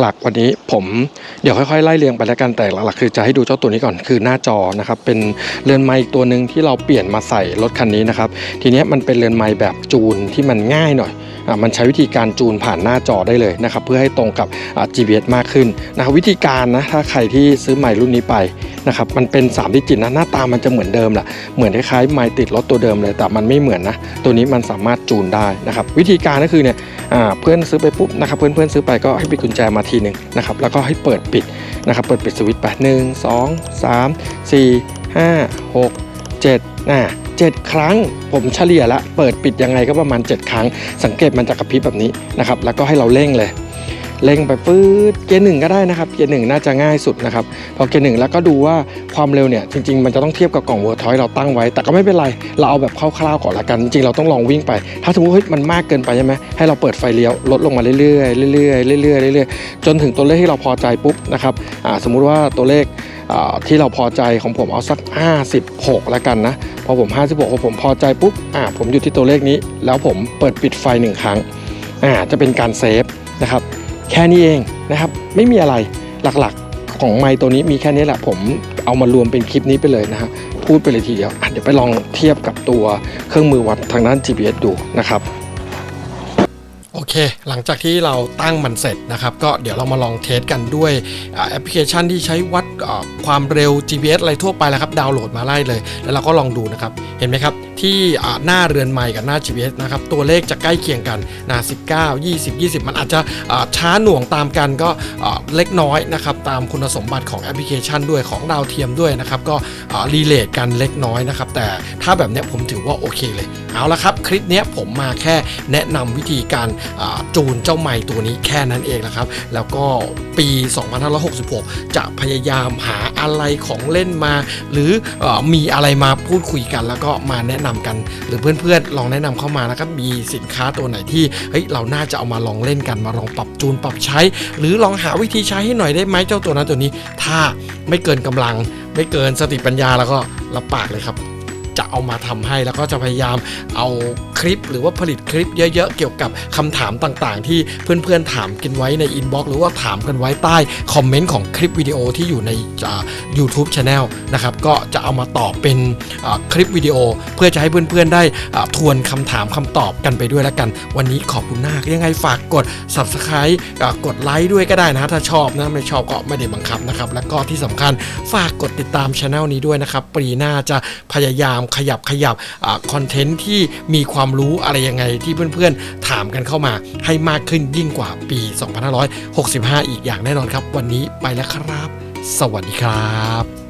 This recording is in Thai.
หลักๆ วันนี้ผมเดี๋ยวค่อยๆไล่เรียงไปแล้วกันแต่หลักๆคือจะให้ดูเจ้าตัวนี้ก่อนคือหน้าจอนะครับเป็นเรือนไม้ตัวหนึ่งที่เราเปลี่ยนมาใส่รถคันนี้นะครับทีนี้มันเป็นเรือนไม้แบบจูนที่มันง่ายหน่อยอะมันใช้วิธีการจูนผ่านหน้าจอได้เลยนะครับเพื่อให้ตรงกับอะ GPS มากขึ้นนะครับวิธีการนะถ้าใครที่ซื้อไม้รุ่นนี้ไปนะครับมันเป็น3ดิจิตนะหน้าตามันจะเหมือนเดิมแหละเหมือนคล้ายๆไม้ติดรถตัวเดิมเลยแต่มันไม่เหมือนนะตัวนี้มันสามารถจูนได้นะครับวิธีการก็คือเนี่ย เพื่อนซื้อไปปุ๊บนะครับเพื่อนเพื่อนซื้อไปก็ให้ปิดกุญแจมาทีหนึ่งนะครับแล้วก็ให้เปิดปิดนะครับเปิดปิดสวิตช์ไปหนึ่งสองสามสี่ห้าหกเจ็ดอ่าเจ็ดครั้งผมเฉลี่ยละเปิดปิดยังไงก็ประมาณ 7 ครั้ง สังเกตมันจะกระพริบแบบนี้นะครับแล้วก็ให้เราเร่งเลย เร่งไปปื๊ดเกียร์หนึ่งก็ได้นะครับ เกียร์หนึ่งน่าจะง่ายสุดนะครับ พอเกียร์หนึ่งแล้วก็ดูว่าความเร็วเนี่ยจริง ๆ มันจะต้องเทียบกับกล่องเวอร์ทอยเราตั้งไว้ แต่ก็ไม่เป็นไร เราเอาแบบคร่าวๆก่อนละกัน จริงๆเราต้องลองวิ่งไป ถ้าสมมติเฮ้ยมันมากเกินไปใช่ไหมให้เราเปิดไฟเลี้ยวลดลงมาเรื่อยๆเรื่อยๆเรื่อยๆเรื่อยๆจนถึงตัวเลขที่เราพอใจปุ๊บนะครับอ่าสมมุติว่าตัวเลขที่เราพอใจของผมเอาสัก 56 แล้วกันนะ พอผม 56พอผมพอใจปุ๊บอ่าผมอยู่ที่ตัวเลขนี้ แล้วผมเปิดปิดไฟหนึ่งครั้งอ่าจะเป็นการเซฟนะครับ แค่นี้เองนะครับไม่มีอะไรหลักๆของไม้ตัวนี้มีแค่นี้แหละผมเอามารวมเป็นคลิปนี้ไปเลยนะฮะพูดไปเลยทีเดียวเดี๋ยวไปลองเทียบกับตัวเครื่องมือวัดทางด้าน GPS ดูนะครับโอเค หลังจากที่เราตั้งมันเสร็จนะครับ ก็เดี๋ยวเรามาลองเทสกันด้วยแอปพลิเคชันที่ใช้วัด ความเร็ว GPS อะไรทั่วไปแล้วครับดาวน์โหลดมาไล่เลย แล้วเราก็ลองดูนะครับ เห็นไหมครับ ที่หน้าเรือนไม้กับหน้า GPS นะครับตัวเลขจะใกล้เคียงกันนะ19 20 20 มันอาจจะช้าหน่วงตามกันก็เล็กน้อยนะครับตามคุณสมบัติของแอปพลิเคชันด้วยของดาวเทียมด้วยนะครับก็รีเลทกันเล็กน้อยนะครับแต่ถ้าแบบนี้ผมถือว่าโอเคเลย เอาละครับ คลิปเนี้ยผมมาแค่แนะนำวิธีการจูนเจ้าไม้ตัวนี้แค่นั้นเองนะครับแล้วก็ปี 2566 จะพยายามหาอะไรของเล่นมา หรือออมีอะไรมาพูดคุยกัน แล้วก็มาแนะนำกัน หรือเพื่อนๆลองแนะนำเข้ามานะครับมีสินค้าตัวไหนที่เฮ้ยเราน่าจะเอามาลองเล่นกันมาลองปรับจูนปรับใช้ หรือลองหาวิธีใช้ให้หน่อยได้ไหมเจ้าตัวนั้นตัวนี้ ถ้าไม่เกินกำลัง ไม่เกินสติปัญญาแล้วก็รับปากเลยครับ จะเอามาทำให้แล้วก็จะพยายามเอาคลิปหรือว่าผลิตคลิปเยอะ ๆ เกี่ยวกับคำถามต่างๆ ที่เพื่อนๆถามกันไว้ในอินบ็อกซ์หรือว่าถามกันไว้ใต้คอมเมนต์ของคลิปวิดีโอที่อยู่ในอ่า YouTube Channel นะครับก็จะเอามาตอบเป็นคลิปวิดีโอ เพื่อจะให้เพื่อนๆได้ทวนคำถามคำตอบกันไปด้วยแล้วกัน วันนี้ขอบคุณมากยังไงฝากกด Subscribe กดไลค์ด้วยก็ได้นะถ้าชอบนะไม่ชอบก็ไม่ได้บังคับนะครับแล้วก็ที่สำคัญฝากกดติดตามช anel นี้ด้วยนะครับปีหน้าจะพยายามขยับขยับคอนเทนต์ที่มีความรู้อะไรยังไงที่เพื่อนๆ ถามกันเข้ามาให้มากขึ้นยิ่งกว่าปี 2565 อีกอย่างแน่นอนครับ วันนี้ไปแล้วครับ สวัสดีครับ